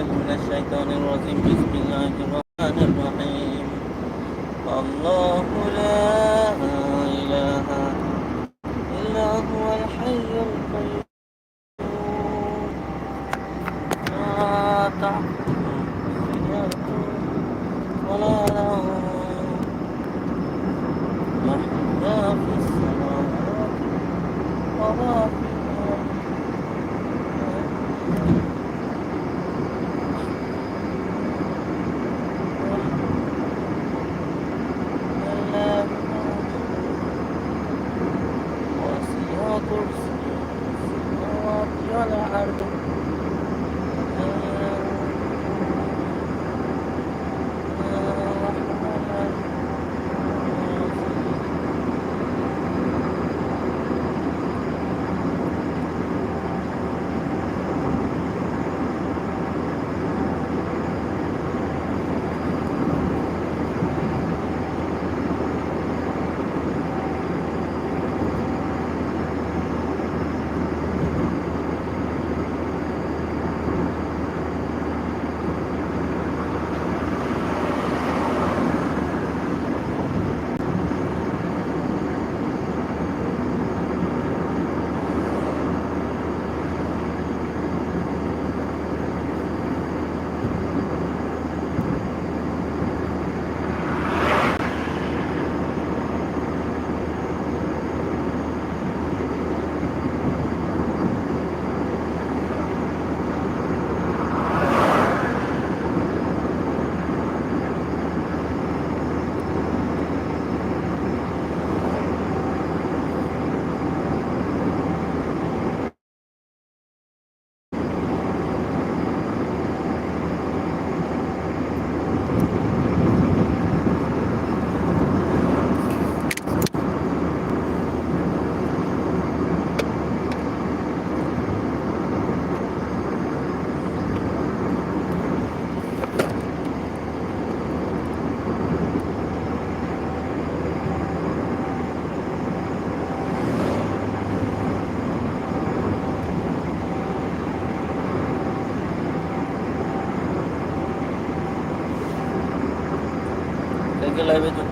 بالله من الشيطان الرجيم. بسم الله الرحمن الرحيم. الله لا إله إلا هو الحي القيوم. لا ولا له في السماوات وما في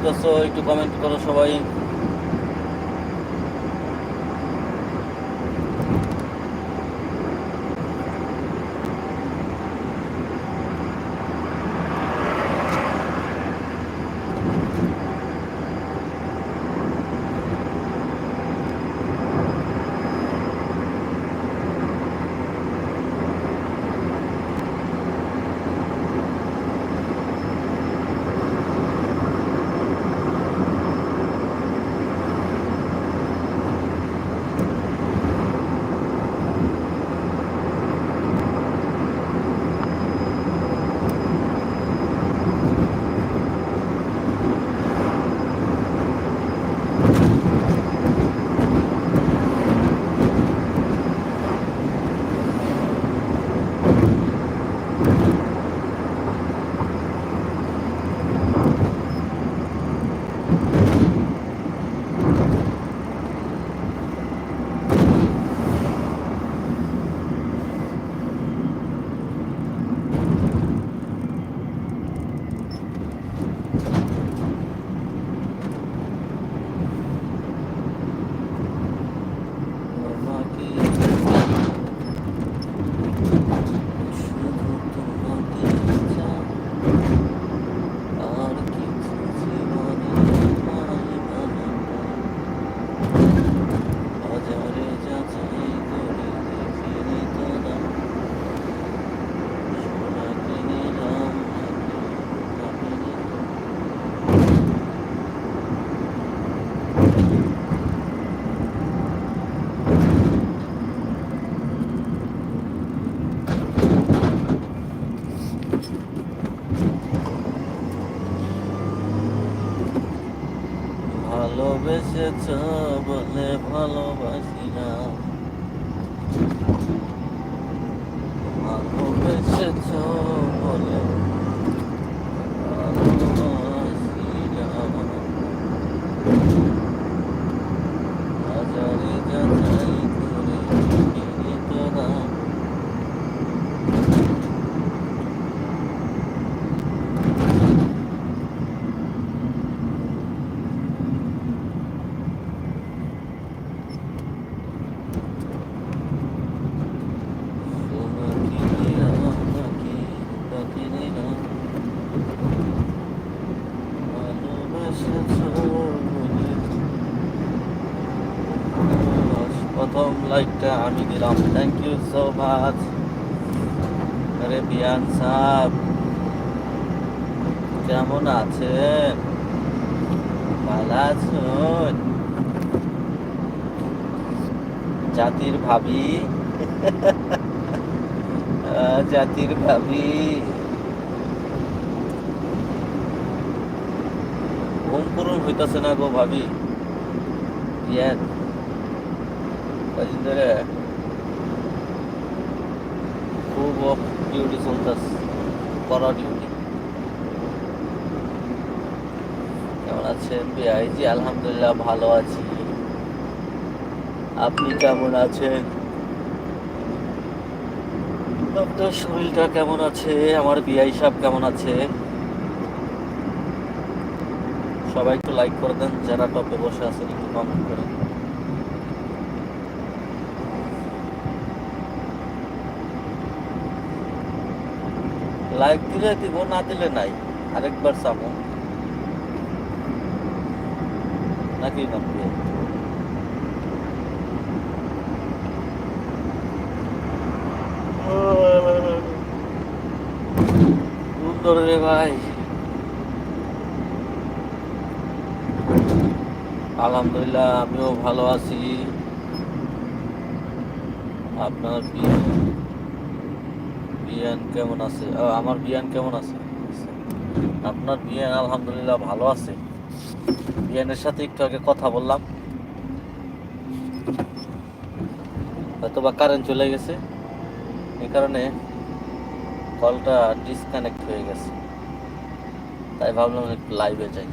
লাইভে একটু কমেন্ট করো সবাই। ভালোবেসেছ বলে ভালোবাসি না ভালোবেসেছ বলে ভালোবাসি না বাজারে যাচাই করে কিনি তোরা লাইকটা আমি দিলাম থ্যাংক মাচ আরে বিয়ান সাহ কেমন আছেন? ভালো আছেন? জাতির ভাবি? জাতির ভাবি। ঘুম পূরণ হইতাছে না গো ভাবি? কদিন ধরে? খুব ডিউটি চলতেছে করা ডিউটি কেমন আছেন বিআই জি, আলহামদুলিল্লাহ ভালো আছি। আপনি কেমন আছেন? আপনার শরীরটা কেমন আছে? আমার বিআই সাহেব কেমন আছে? সবাই একটু লাইক করে দেন, যারা টপে বসে আছেন একটু কমেন্ট করেন লাইক দিলে দিব, না দিলে নাই। আরেকবার চামো নাকি না? সুন্দর রে ভাই। আলহামদুলিল্লাহ, আমিও ভালো আছি। আপনার বিয়ে বিয়ান কেমন আছে? আমার বিয়ান কেমন আছে? আপনার বিয়ান আলহামদুলিল্লাহ ভালো আছে। বিয়ানের সাথে একটু আগে কথা বললাম। হয়তো বা কারেন্ট চলে গেছে। এই কারণে কলটা ডিসকানেক্ট হয়ে গেছে। তাই ভাবলাম একটু লাইভে যাই।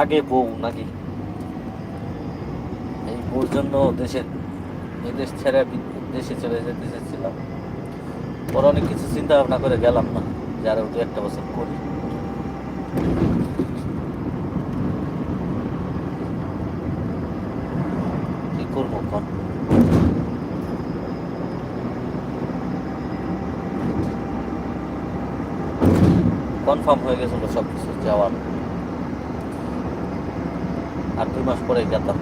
আগে বউ নাকি? বউর জন্য দেশে এই দেশ ছেড়ে দেশে চলে যেতে চেয়েছিলাম। পরে অনেক কিছু চিন্তা ভাবনা করে গেলাম না, যে আরও দু একটা বছর করি। করব কন কনফার্ম হয়ে গেছিল সব কিছু যাওয়ার। আর দুই মাস পরে গেতাম।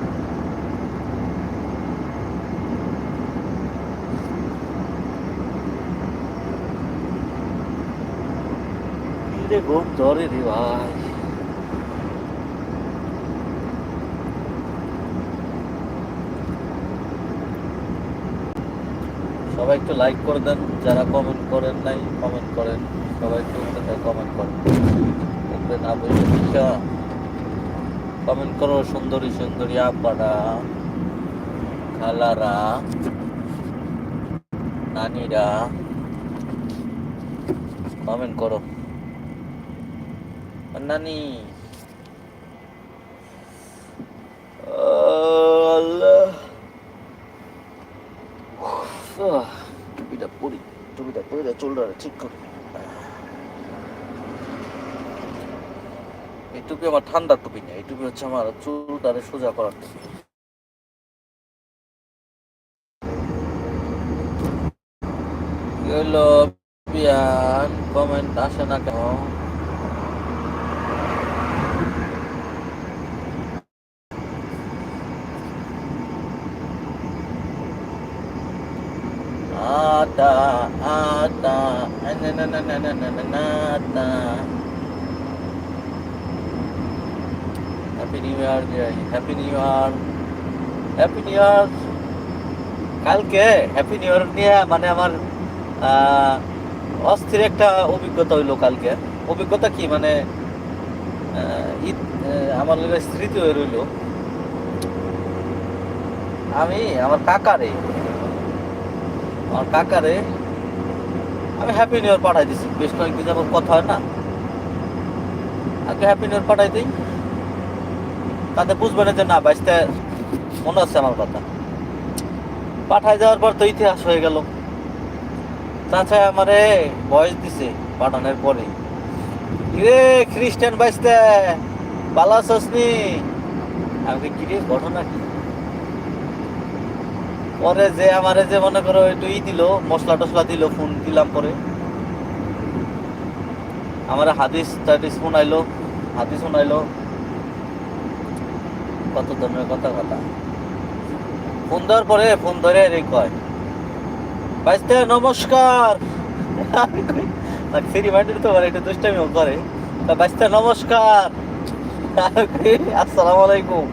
রে ঘুম ধরে রে ভাই সবাই একটু লাইক করে দেন, যারা কমেন্ট করেন নাই কমেন্ট করেন। সবাই একটু কমেন্ট করেন। দেখবেন আবু কমেন্ট করো, সুন্দরী সুন্দরী আব্বারা, খালারা, নানিরা কমেন্ট করো। নানি আল্লাহ। টুপিটা পরি, টুপিটা পরে চুলটা ঠিক করি এই টুপি আমার ঠান্ডার টুপি না, এই টুপি হচ্ছে আমার চুলটারে সোজা করার টুপি। কি হলো পিয়ান কমেন্ট আসে না কেন? আটা আটা না না না না না না না না আটা happy new year happy new year happy new year কালকে হ্যাপি নিউ ইয়ার নিয়ে মানে আমার অস্থির একটা অভিজ্ঞতা হইল কালকে। অভিজ্ঞতা কি? মানে ঈদ আমার স্মৃতি হয়ে রইল। আমি, আমার কাকারে আমার কাকারে আমি হ্যাপি নিউ ইয়ার পাঠাই দিছি। বেশ কয়েকদিন যাবত কথা হয় না। আগে হ্যাপি নিউ ইয়ার পাঠাই দিই। তাতে বুঝবে না যে না বাইসতে মনে আছে আমার কথা। পাঠায় যাওয়ার পর তো ইতিহাস হয়ে গেল। চাচা আমারে বয়স দিছে পাঠানোর পরে। রে খ্রিস্টান বাইসতে ভালো আছস নি? আমি কি রে ঘটনা কি পরে যে আমারে যে মনে করো একটু ই দিল, মশলা টসলা দিল, ফোন দিলাম পরে। আমার হাদিস টাদিস শোনাইলো, হাদিস শোনাইলো। কত ধরনের কথা কথা ফোন দেওয়ার পরে, ফোন ধরে রে কয়, বাইস্তে, নমস্কার। ফ্রি মাইন্ডের তো একটু দুষ্টামিও করে। বাইস্তে, নমস্কার। আসসালামু আলাইকুম।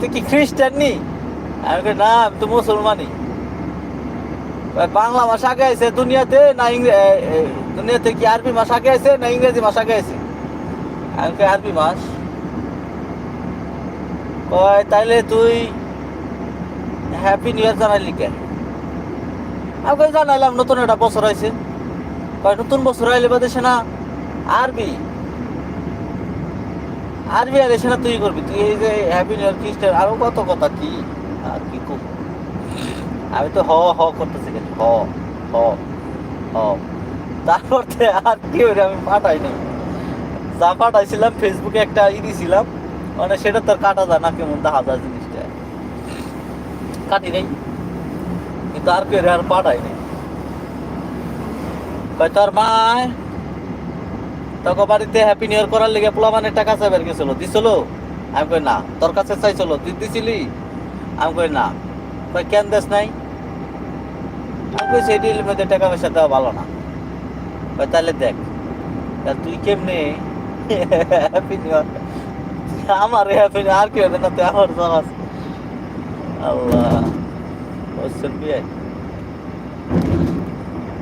তুই কি খ্রিস্টান নি? আমি না, আমি তো মুসলমানই। বাংলা ভাষা আগে দুনিয়াতে না দুনিয়াতে কি আরবি ভাষা আগে আছে না ইংরেজি ভাষা আগে আছে আমি আরবি মাস কয়, তাইলে তুই হ্যাপি নিউ ইয়ার জানাইলি কে? আমি জানাইলাম, নতুন একটা বছর আইছে। কয়, নতুন বছর আইলে বাদে সে না, আরবি। আরবি আর না তুই করবি? তুই এই যে হ্যাপি নিউ ইয়ার খ্রিস্টান আরও কত কথা কি? আর কি কম? আমি তো হ হ করতেছি খালি, হ হ হ। তারপর আর কি হইরে আমি পাঠাই নাই। যা পাঠাইছিলাম ফেসবুকে একটা ই দিছিলাম মানে সেটা তোর কাটা যায় না কেমন দেখা যায় জিনিসটা। কাটি নাই। কিন্তু আর কেউ আর পাঠাই নাই। তোর মায় তোকে বাড়িতে হ্যাপি নিউ ইয়ার করার লেগে পোলাবানের টাকা চাইবার গেছিল। দিছিল? আমি কই, না, তোর কাছে চাইছিল তুই দিছিলি? আমি কই, না। কই, কেন দেশ নাই? আমি কই, সেই ডিলের মধ্যে টাকা পয়সা দেওয়া ভালো না। কই তাহলে দেখ তুই কেমনে হ্যাপি নিউ ইয়ার আমার হ্যাপি আর কি হবে না, তুই আমার জানাস আল্লাহ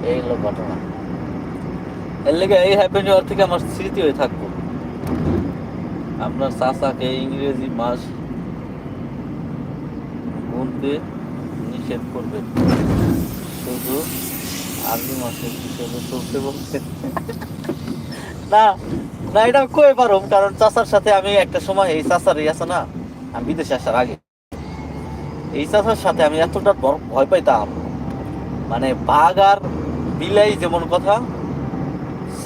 এই হলো ঘটনা। এর লেগে এই হ্যাপি নিউ থেকে আমার স্মৃতি হয়ে থাকব। আপনার চাচাকে ইংরেজি মাস গুনতে নিষেধ করবেন। শুধু আরবি মাসের হিসেবে চলতে বলছেন না না, এটা কই পারো কারণ চাচার সাথে আমি একটা সময়, এই চাচার এই আছে না, আমি বিদেশে আসার আগে। এই চাচার সাথে আমি এতটা ভয় পাইতাম। মানে বাঘ আর বিলাই যেমন কথা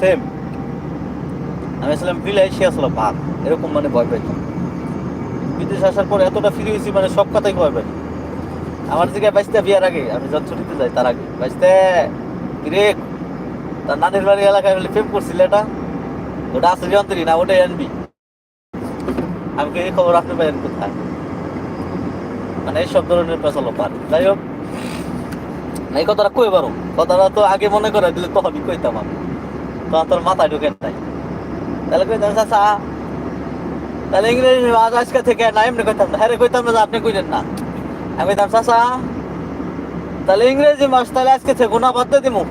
সেম আমি আসলাম বিলাই সে আসলে বাঘ। এরকম মানে ভয় পাইতাম বিদেশে আসার পর এতটা ফিরে হয়েছি মানে সব কথাই ভয় পাই আমার জায়গায় বাইশটা বিয়ার আগে, আমি যখন ছুটিতে যাই তার আগে। বাইশতে কিরে, তার নানির বাড়ি এলাকায় বলে প্রেম করছিল এটা? ওটা আসলে অন্তরি না ওটাই আনবি? আমি কি এই খবর আপনি পাইলেন কোথায়? মানে এইসব ধরনের পেছালো পার। যাই হোক, এই কথাটা কই পারো কথাটা তো আগে মনে করে দিলে তো আমি কইতাম আমি। তোর মাথায় ঢুকে নাই। তাহলে কইতাম, চাচা, তাহলে ইংরেজি আজ আজকে থেকে না, এমনি কইতাম না। হ্যাঁ কইতাম না আপনি কইলেন না। আমি কইতাম, চাচা, তাহলে ইংরেজি মাস, তাহলে আজকে থেকে গুণা বাদ দিয়ে দিমু।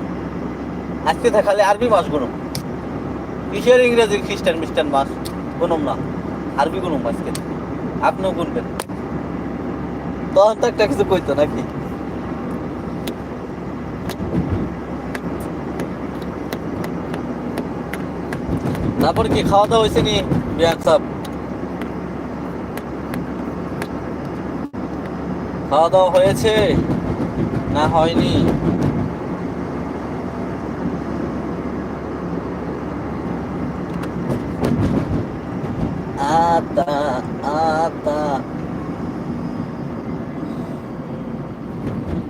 আজকে থেকে খালি আরবি মাস গুনুম। কিসের ইংরেজি খ্রিস্টান মিস্টান মাস? গুনুম না। আরবি গুনুম আজকে। আপনিও গুনবেন। তখন তো একটা কিছু কইতো নাকি? তারপর কি খাওয়া দাওয়া হয়েছে নি? খাওয়া দাওয়া হয়েছে? না হয়নি।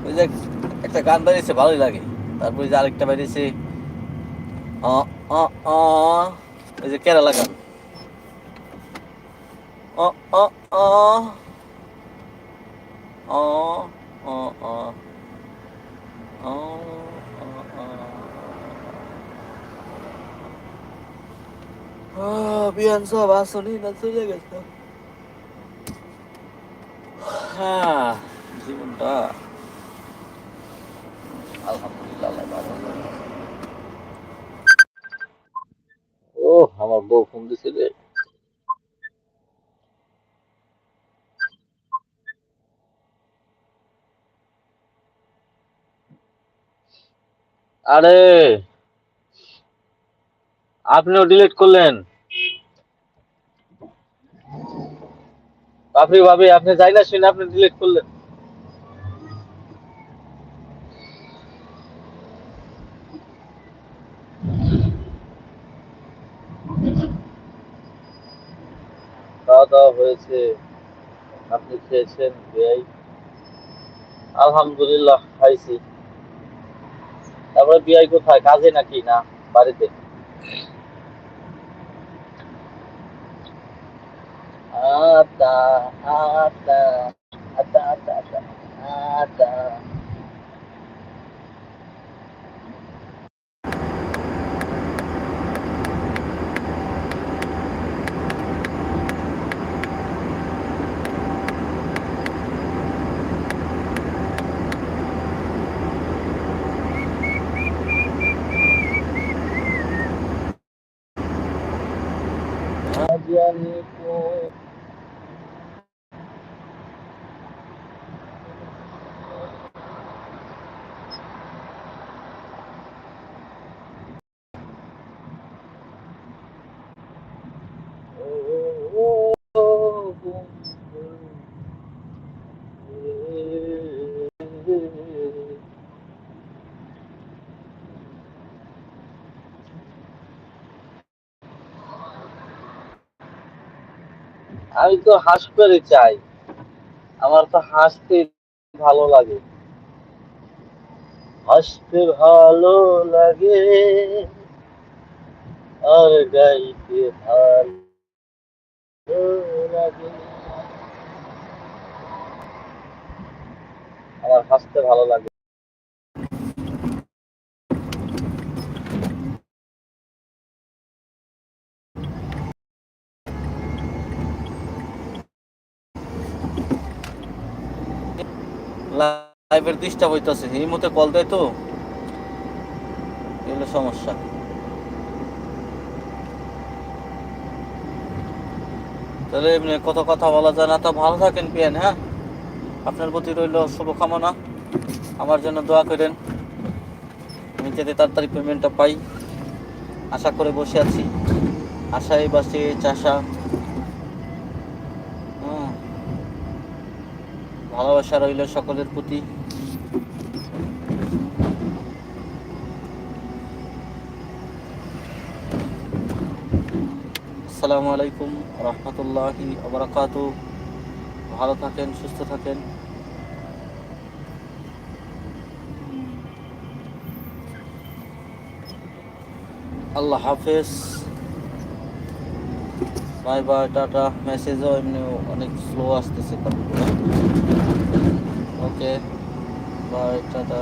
ওই যে একটা গান বেরিয়েছে, ভালোই লাগে। তারপরে যে আরেকটা বেরিয়েছে। অ অ অ। ওই যে কেরালা গান অ অ অ অ অ অ অ বিয়ান সব আসনি না চলে গেছে হ্যাঁ জীবনটা আলহামদুলিল্লাহ আল্লাহ ভালো করে। ও আমার বউ ফোন দিছিল আরে, আপনিও ডিলিট করলেন? আপনি ভাবি আপনি যাই না শুনে আপনি ডিলিট করলেন খাওয়া দাওয়া হয়েছে। আপনি খেয়েছেন বেয়াই আলহামদুলিল্লাহ, খাইছি। তারপরে বিয়াই কোথায়? কাজে নাকি না বাড়িতে? আদা আদা আদা আদা আদা আদা আজ আমি কোন আমি তো হাসতে চাই আমার তো হাসতে ভালো লাগে। হাসতে ভালো লাগে। আর গাইতে ভালো লাগে। আমার হাসতে ভালো লাগে। লাইভের ডিস্টার্ব হইতাছে। এই মতে কল দেয় তো। এগুলো সমস্যা। তাহলে এমনি কত কথা বলা যায় না। তো ভালো থাকেন, পিয়ান হ্যাঁ? আপনার প্রতি রইল শুভকামনা। আমার জন্য দোয়া করেন। আমি যাতে তাড়াতাড়ি পেমেন্টটা পাই। আশা করে বসে আছি। আশায় বাসে চাষা ভালোবাসা রইল সকলের প্রতি। আসসালামু আলাইকুম রহমতুল্লাহি আবরাকাত ভালো থাকেন, সুস্থ থাকেন। আল্লাহ হাফেজ। Bye bye, tata. মেসেজও এমনি অনেক স্লো আসতেছে ওকে বাই টাটা